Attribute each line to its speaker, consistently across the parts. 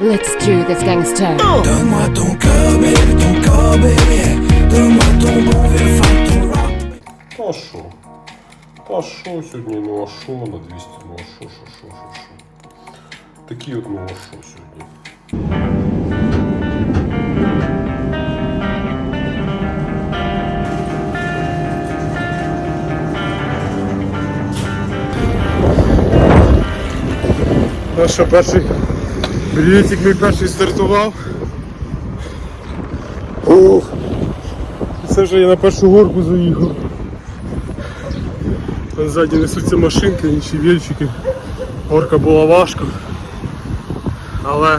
Speaker 1: Let's do this, gangster.
Speaker 2: Donne-moi ton cœur, baby, ton corps, baby. Donne-moi ton bon vieux ton rock.
Speaker 3: Та що? Та що сьогодні? Ну а що на 200? Ну а що, що, що, що, що? Такі от ну а що сьогодні?
Speaker 4: Ну що, перший білетик мій перший стартував. Ух. Це вже я на першу горку заїхав. Там ззаді несуться машинки, інші вільчики. Горка була важко. Але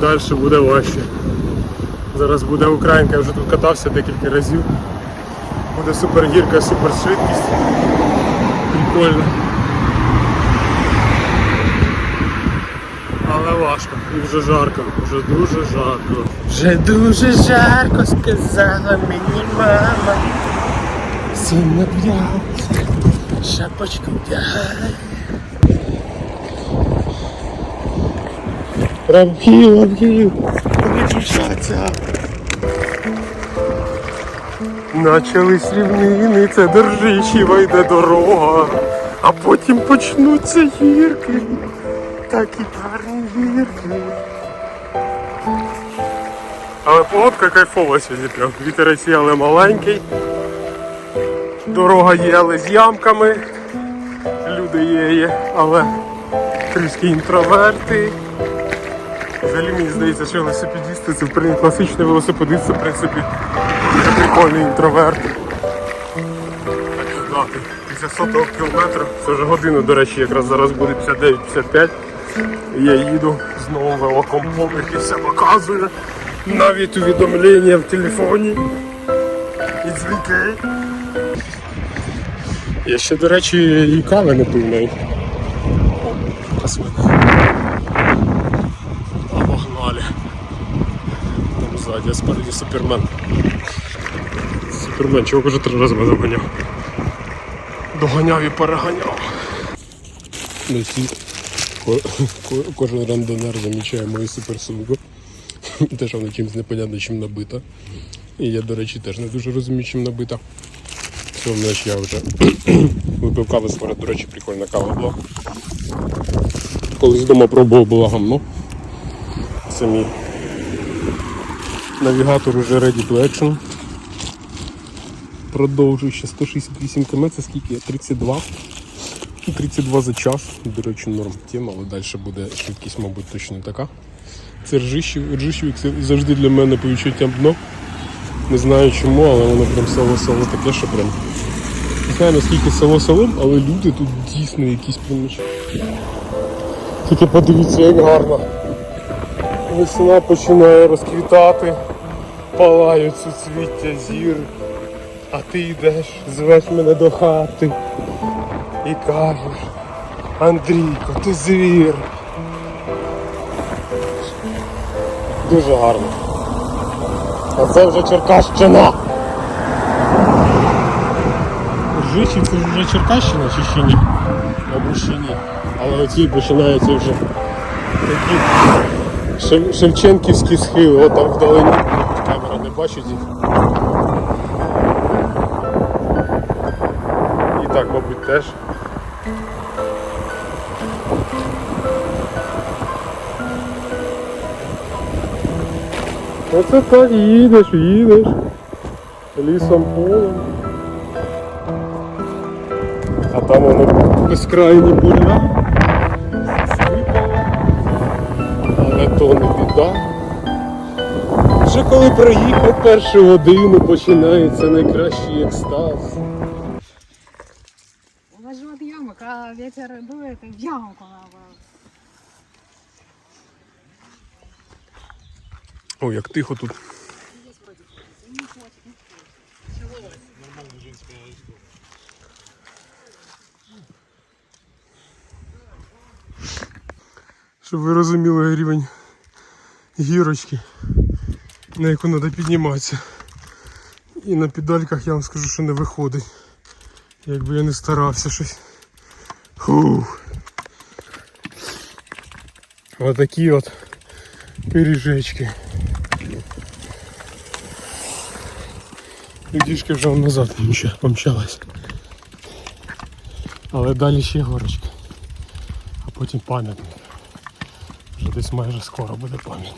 Speaker 4: далі буде важче. Зараз буде Українка, я вже тут катався декілька разів. Буде супергірка, супершвидкість. Прикольно. Але важко і вже жарко, вже дуже жарко. Вже дуже жарко, сказала мені мама. Сильно вдяг, шапочку вдягай. Рамки, рамки, виключаться. Начались рівнини, це держичіва йде дорога, а потім почнуться гірки. Такі гарні гірки. Але погодка кайфова сьогодні прям. Вітерець є, але маленький. Дорога є, але з ямками. Люди є, є, але трішки інтроверти. Взагалі мені здається, що велосипедісти це класичний велосипедист, це в принципі дуже прикольний інтроверт. Так що знати, після сотого кілометру, це вже година, до речі, якраз зараз буде 59-55. Я їду знову велокомпом, який все показує. Навіть увідомлення в телефоні. It's okay. Я ще, до речі, і кави не пив. А погнали. Там ззаді, а спереді супермен. Супермен, чого вже три рази мене доганяв. Доганяв і переганяв. Ну, Кожен рандонер замічає мою суперсумку. Те, що вона чимось непонятно чим набита. І я, до речі, теж не дуже розумію, чим набита. Все, вночі я вже випив кави скоро, до речі, прикольна кава була. Колись вдома пробував була гамно. Це мій навігатор уже ready to action. Продовжую ще 168 км, це скільки? 32. Ну, 32 за час, до речі, норм тема, але далі буде швидкість, мабуть, точно така. Це ржищів, ржищів завжди для мене по відчуттям дно. Не знаю чому, але воно прям село-село таке, що прям. Не знаю наскільки село селом, але люди тут дійсно якісь приміщення. Тільки подивіться, як гарно. Весна починає розквітати, палають суцвіття зір, а ти йдеш, звеш мене до хати і кажеш, Андрійко, ти звір. Дуже гарно. А це вже Черкащина. Жичів це вже Черкащина чи ще ні? Або ще ні. Але оці починаються вже такі Шевченківські схили, от там вдалині. Камера не бачить їх. І так, мабуть, теж. Оце так їдеш, їдеш. Лісом полем. А там воно безкрайні поля. Засипало. Але то не біда. Вже коли проїхав першу годину, починається найкращий екстаз.
Speaker 5: Увожу от ямок, а ветер дует и в ямку
Speaker 4: Ой, як тихо тут. Щоб ви розуміли рівень гірочки, на яку треба підніматися. І на педальках я вам скажу, що не виходить. Якби я не старався щось. Фух. Отакі от пиріжечки. Людішки вже назад помча- помчались. Але далі ще горочка. А потім пам'ятник. Вже десь майже скоро буде пам'ять.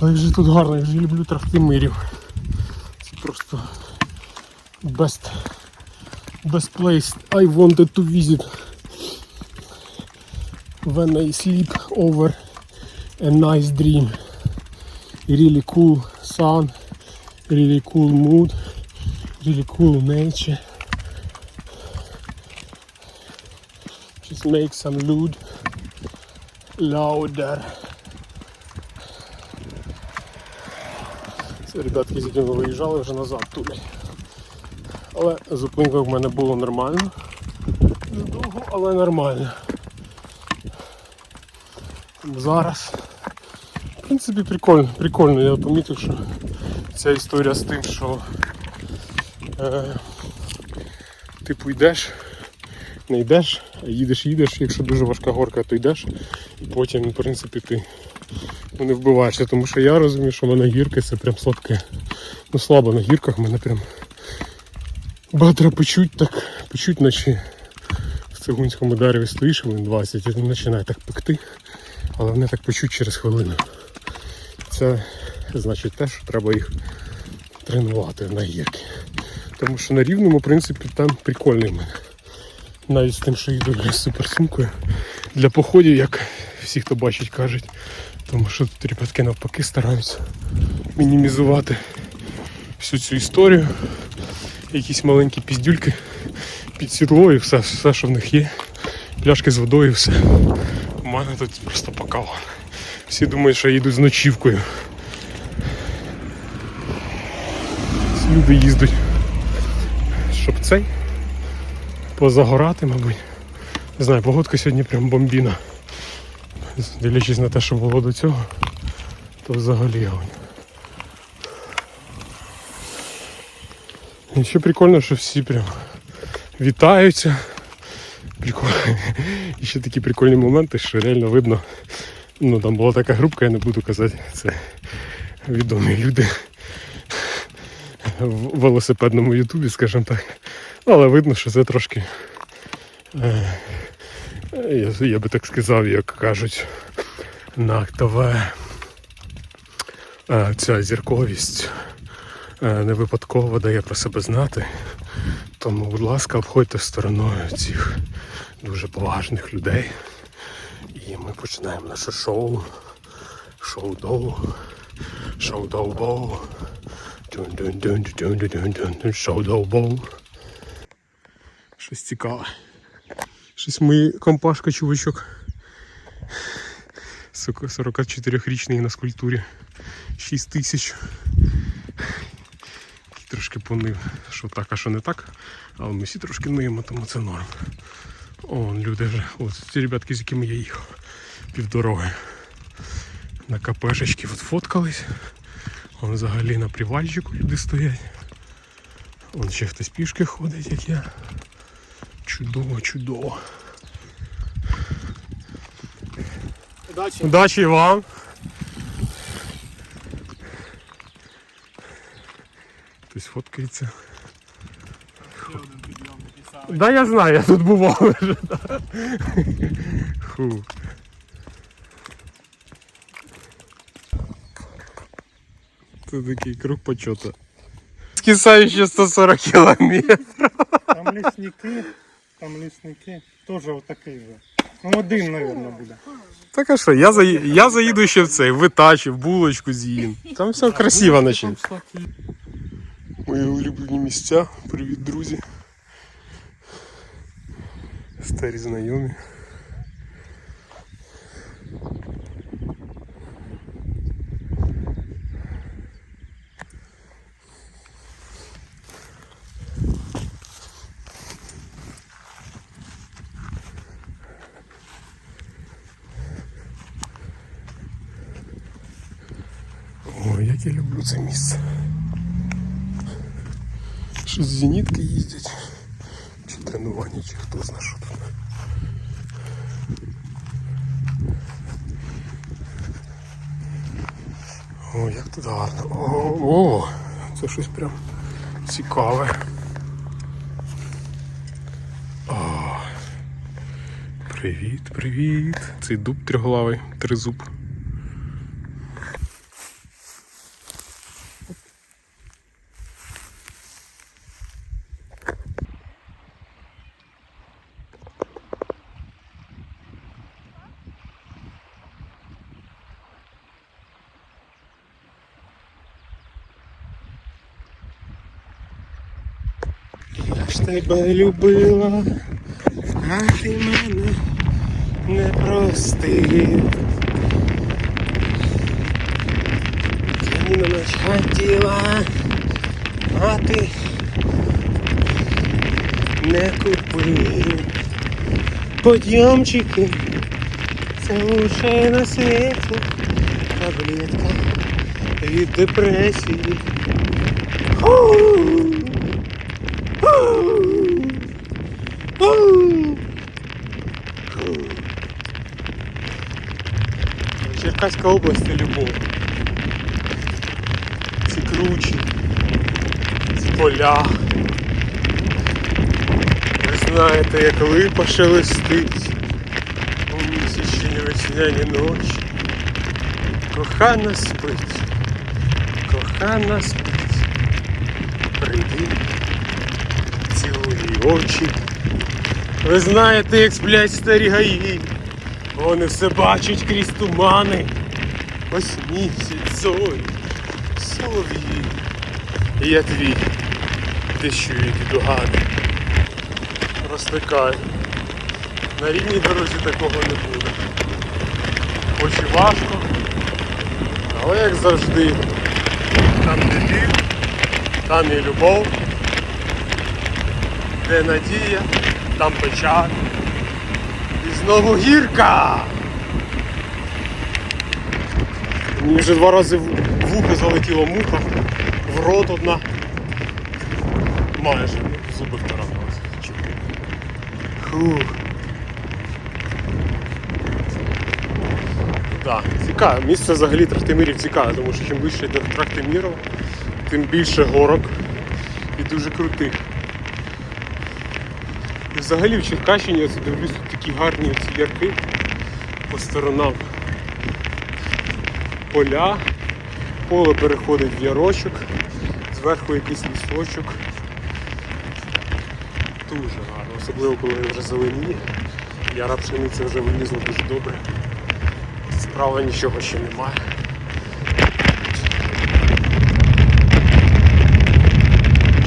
Speaker 4: Але як же тут гарно, я вже люблю Трахтимирів. Це просто best, best place I wanted to visit when I sleep over a nice dream. Really cool sun, really cool mood, really cool nature. Just make some loud louder. Це ребятки, з якими ми виїжджали вже назад туди. Але зупинка в мене було нормально. Недовго, але нормально. Зараз. В принципі, прикольно, прикольно. Я помітив, що ця історія з тим, що е, типу йдеш, не йдеш, а їдеш, їдеш, якщо дуже важка горка, то йдеш, і потім, в принципі, ти ну, не вбиваєшся, тому що я розумію, що в мене гірки це прям сладке. Ну слабо на гірках, мене прям бедра печуть так, печуть, наче в цигунському дереві стоїш, він 20, і починає так пекти, але вони так печуть через хвилину. Це значить те, що треба їх тренувати на гірки. Тому що на рівному, в принципі, там прикольний в мене. Навіть з тим, що їду з суперсумкою для походів, як всі, хто бачить, кажуть. Тому що тут ребятки навпаки стараються мінімізувати всю цю історію. Якісь маленькі піздюльки під сідло і все, все, що в них є. Пляшки з водою, і все. Мене тут просто покал. Всі думають, що я їду з ночівкою. Всі Люди їздять. Щоб цей позагорати, мабуть. Не знаю, погодка сьогодні прям бомбіна. Дивлячись на те, що було до цього, то взагалі огонь. І ще прикольно, що всі прям вітаються. Прикольно. І ще такі прикольні моменти, що реально видно. Ну там була така групка, я не буду казати, це відомі люди в велосипедному ютубі, скажімо так. Але видно, що це трошки. Е, я, я би так сказав, як кажуть, на актове е, ця зірковість е, не випадково дає про себе знати. Тому, будь ласка, обходьте стороною цих дуже поважних людей. І ми починаємо наше шоу. Шоу доу. Шоу доу боу. Шоу доу боу. Щось цікаве. Щось ми компашка чувачок. Сука, 44-річний на скульптурі. 6 тисяч. Трошки понив, що так, а що не так. Але ми всі трошки ниємо, тому це норм. О, люди вже. Ось ці ребятки, з якими я їхав. Півдороги. На КПшечки от фоткались. Вон взагалі на привальчику люди стоять. Вон ще хтось пішки ходить, як я. Чудово, чудово.
Speaker 5: Удачі.
Speaker 4: Удачі вам. Хтось фоткається. Да, я знаю, я тут бував вже. да. Ху. Це такий круг почота. Скисаючи 140 кілометрів.
Speaker 6: Там лісники, там лісники, теж отакий же. Ну один, мабуть, буде.
Speaker 4: Так а що, я, заї... я заїду ще в цей, в Ітачі, в булочку з'їм. Там все красиво наче. Мої улюблені місця. Привіт, друзі. Старі знайомі. Ой, як я люблю це місце. Що зенітки їздять, чи тренування, чи хто знає що тут. О, як тут гарно. О, о, це щось прям цікаве. О, привіт, привіт. Цей дуб триглавий, тризуб. Я ж тебе любила, а ти мене не простив. Ти на ночь хотіла, а ти не купив. Подйомчики, це лучше на світі. Таблетка від депресії. Черкаська область це любов. Ці кручі, ці поля. Ви знаєте, як липа шелестить у місячні весняні ночі. Кохана спить, кохана спить. Прийди, цілуй очі. Ви знаєте, як сплять старі гаї. Вони все бачать крізь тумани. Ось місяць, зорі, солов'ї. Я твій, ти що які дугани. На рівній дорозі такого не буде. Хоч і важко, але як завжди, там де біль, там і любов, де надія, там печаль. Знову гірка. Мені вже два рази в вухо залетіла муха, в рот одна. Майже зуби втаранилися. Фух. Так, цікаве. Місце взагалі Трахтимирів цікаве, тому що чим вище йде Трахтиміров, тим більше горок і дуже крутих. Взагалі в Черкащині я дивлюсь тут такі гарні ці ярки по сторонам. Поля, поле переходить в ярочок, зверху якийсь лісочок. Дуже гарно, особливо коли вже зеленіє. Яра пшениця вже вилізла дуже добре. Справа нічого ще немає.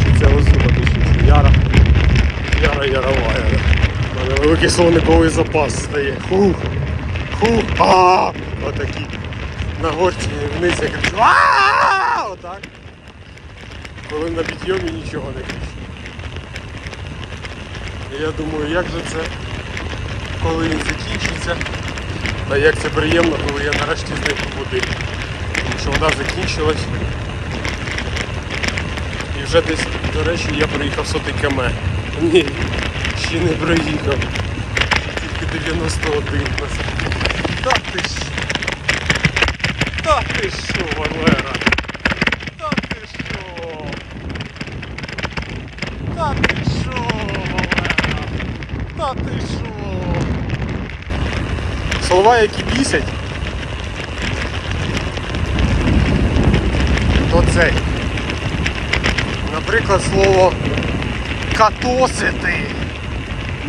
Speaker 4: Чи це озуба, чи це яра. Яра яровая. да. У мене великий словниковий запас стає. Хух. Хух. Отакі. На горці вниз я кричу. Отак. Коли на підйомі нічого не кричу. Я думаю, як же це, коли він закінчиться. Та як це приємно, коли я нарешті знайду води. Тому що вода закінчилась. І вже десь, до речі, я проїхав сотий км. Ні, ще не проїхав. Тільки 91 на Та ти що? Та ти що, Валера? Та ти що? Та ти що, Валера? Та ти що? Слова, які бісять, то цей. Наприклад, слово катосити.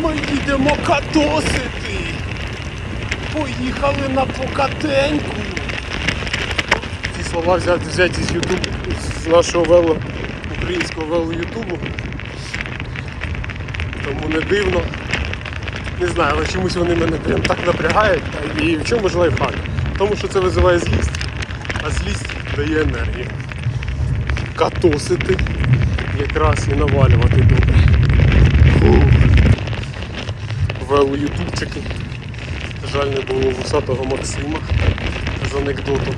Speaker 4: Ми їдемо катосити. Поїхали на покатеньку. Ці слова взяти, взяті з Ютубу, з нашого вело, українського вело Ютубу. Тому не дивно. Не знаю, але чомусь вони мене прям так напрягають. І в чому ж лайфхак? Тому що це визиває злість, а злість дає енергію. Катосити якраз і навалювати добре в ютубчики. Жаль, не було вусатого Максима з анекдотом.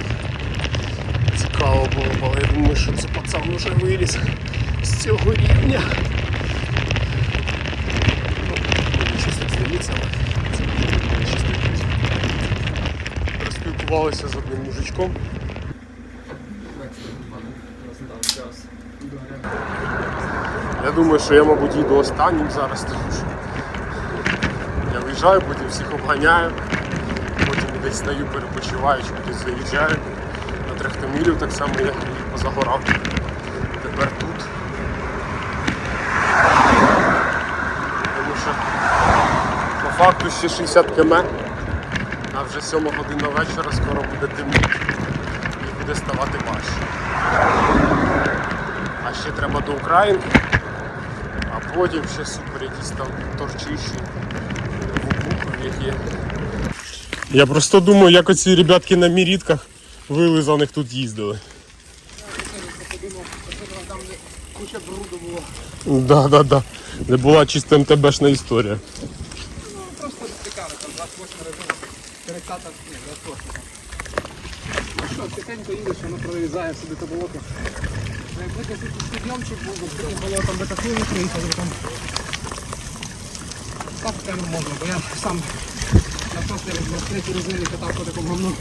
Speaker 4: Цікаво було, але я думаю, що це пацан вже виліз з цього рівня. Ну, щось тут здається, але щось тут. Розпілкувалися з одним мужичком. Я думаю, що я, мабуть, їду останнім зараз виїжджаю, потім всіх обганяю, потім десь стою, перепочиваю, чи кудись заїжджаю. На Трехтомілів так само я позагорав. Тепер тут. Тому що по факту ще 60 км, а вже 7 година вечора скоро буде темніти і буде ставати важче. А ще треба до Українки, а потім ще супер якісь там торчищі які. Я просто думаю, як оці ребятки на мірітках вилизаних тут їздили. Да, да, да. Не була чисто МТБшна історія.
Speaker 7: Що, тихенько їдеш, воно прорізає собі то болото. Ну, Якби якийсь підйомчик був, цим болотом би таку не приїхав, там. Не можна, бо я сам на на третій резині катав по такому.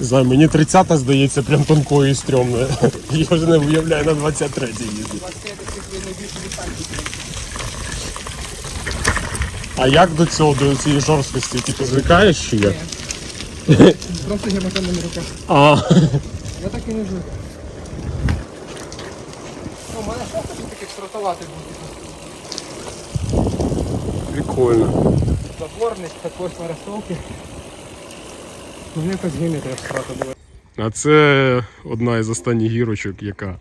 Speaker 4: Не знаю, мені 30-та здається прям тонкою і стрьомною. Я вже не уявляю на 23 їздити.
Speaker 7: 25 таких найбільше дистанцій.
Speaker 4: А як до цього, до цієї жорсткості? Ти звикаєш чи як?
Speaker 7: Просто гематомними руках.
Speaker 4: А,
Speaker 7: Я так і не жив. Ну, у мене шока таких стратувати був.
Speaker 4: Прикольно.
Speaker 7: Заборник, такої марисовки. Мені якось гімі треба страта була.
Speaker 4: А це одна із останніх гірочок, яка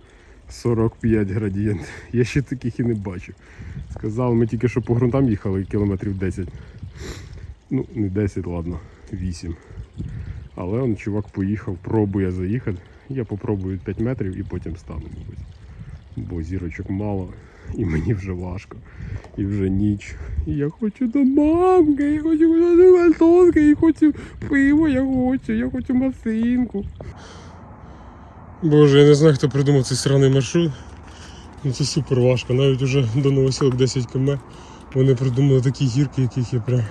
Speaker 4: 45 градієнт. Я ще таких і не бачив. Сказав, ми тільки що по ґрунтам їхали кілометрів 10. Ну, не 10, ладно, 8. Але он чувак поїхав, пробує заїхати. Я попробую 5 метрів і потім стану, мабуть. Бо зірочок мало, і мені вже важко. І вже ніч. І я хочу до мамки, я хочу до Вальтонки, я хочу пиво, я хочу, я хочу масинку. Боже, я не знаю, хто придумав цей сраний маршрут. Ну це супер важко. Навіть уже до Новоселок 10 км. Вони придумали такі гірки, яких я прям.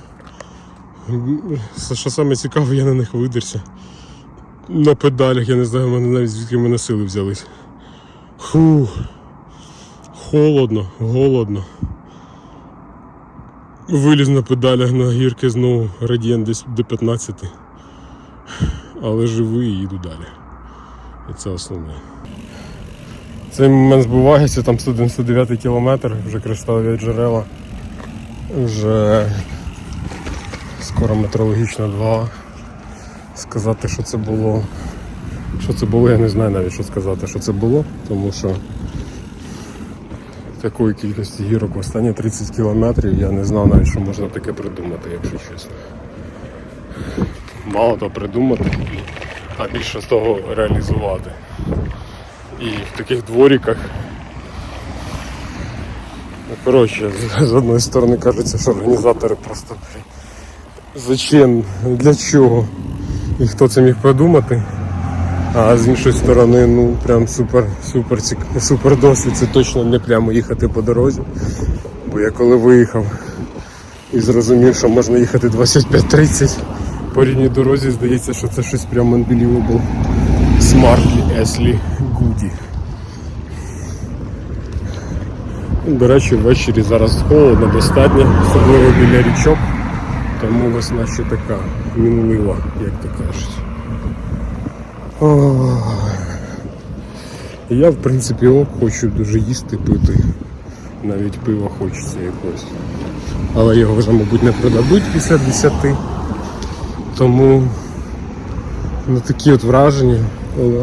Speaker 4: Що саме цікаве, я на них видерся. На педалях, я не знаю, мене навіть звідки мене сили взялись. Фух. Холодно, голодно. Виліз на педалях на гірки знову радієнт десь до 15. Але живий і їду далі. І це основне. Цей момент збувається, там 199 кілометр, вже кришталеві джерела. Вже скоро метрологічна 2. Сказати, що це було. Що це було, я не знаю навіть, що сказати, що це було, тому що такої кількості гірок останні 30 кілометрів я не знав навіть, що можна таке придумати, якщо чесно. Мало того придумати, а більше з того реалізувати. І в таких дворіках. Ну, коротше, з, одної сторони кажеться, що організатори просто зачем, для чого і хто це міг придумати. А з іншої сторони, ну прям супер, супер, супер досвід. Це точно не прямо їхати по дорозі. Бо я коли виїхав і зрозумів, що можна їхати 25-30 по рідній дорозі, здається, що це щось прямо unbelievable. Смартлі, Еслі, Гуді. До речі, ввечері зараз холодно достатньо, особливо біля річок, тому весна ще така мінлива, як то кажуть. Я, в принципі, ок, хочу дуже їсти, пити. Навіть пива хочеться якогось. Але його вже, мабуть, не продадуть після 10. Тому ну, такі от враження.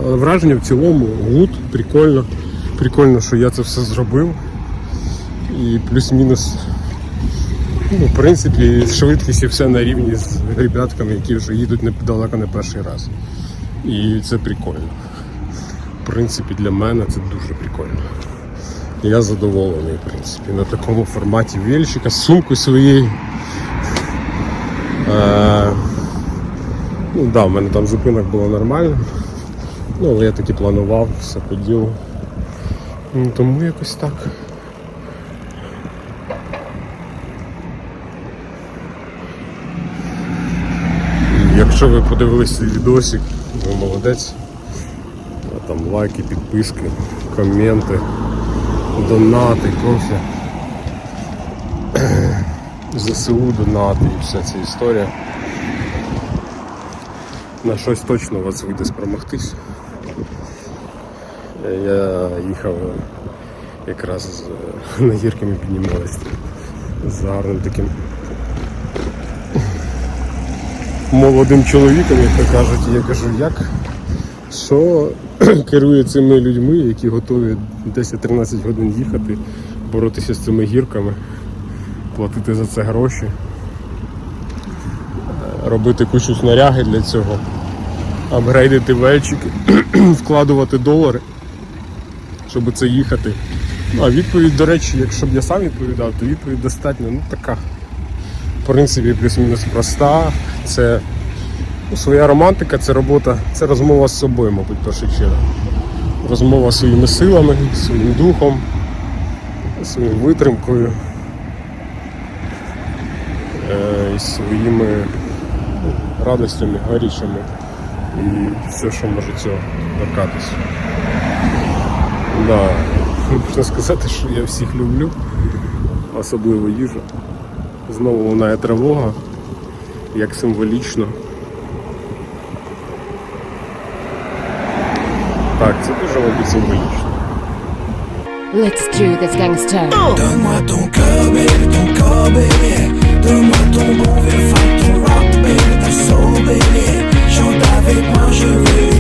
Speaker 4: Враження в цілому гуд, прикольно. Прикольно, що я це все зробив. І плюс-мінус. Ну, в принципі, швидкість і все на рівні з ребятками, які вже їдуть не далеко не перший раз. І це прикольно. В принципі, для мене це дуже прикольно. Я задоволений, в принципі, на такому форматі вільчика з сумкою своєю. Е, ну, да, в мене там зупинок було нормально. Ну, але я таки планував все по ділу. Ну, тому якось так. Якщо ви подивилися відосик, ви молодець. А Там лайки, підписки, коменти. донати, кофе. ЗСУ донати і вся ця історія. На щось точно у вас вийде спромогтись. Я їхав якраз з, е, на піднімались з гарним таким молодим чоловіком, як то кажуть, я кажу, як що керує цими людьми, які готові 10-13 годин їхати, боротися з цими гірками, платити за це гроші, робити кучу снаряги для цього, апгрейдити вельчики, вкладувати долари, щоб це їхати. Ну, а відповідь, до речі, якщо б я сам відповідав, то відповідь достатньо ну, така. В принципі, плюс-мінус проста. Це ну, своя романтика, це робота, це розмова з собою, мабуть, перше чергу. Розмова зі своїми силами, своїм духом, своєю витримкою е, і своїми ну, радостями, гарячами і все, що може цього торкатися. Да. Можна сказати, що я всіх люблю, особливо їжу. Знову лунає тривога, як символічно. Так, це дуже мабуть символічно.
Speaker 1: Let's do this gangster.
Speaker 2: Donne-moi ton cœur, baby, ton corps, baby. Donne-moi ton bon vieux fat, ton rap, baby, ta soul, baby. Chante avec moi, je veux.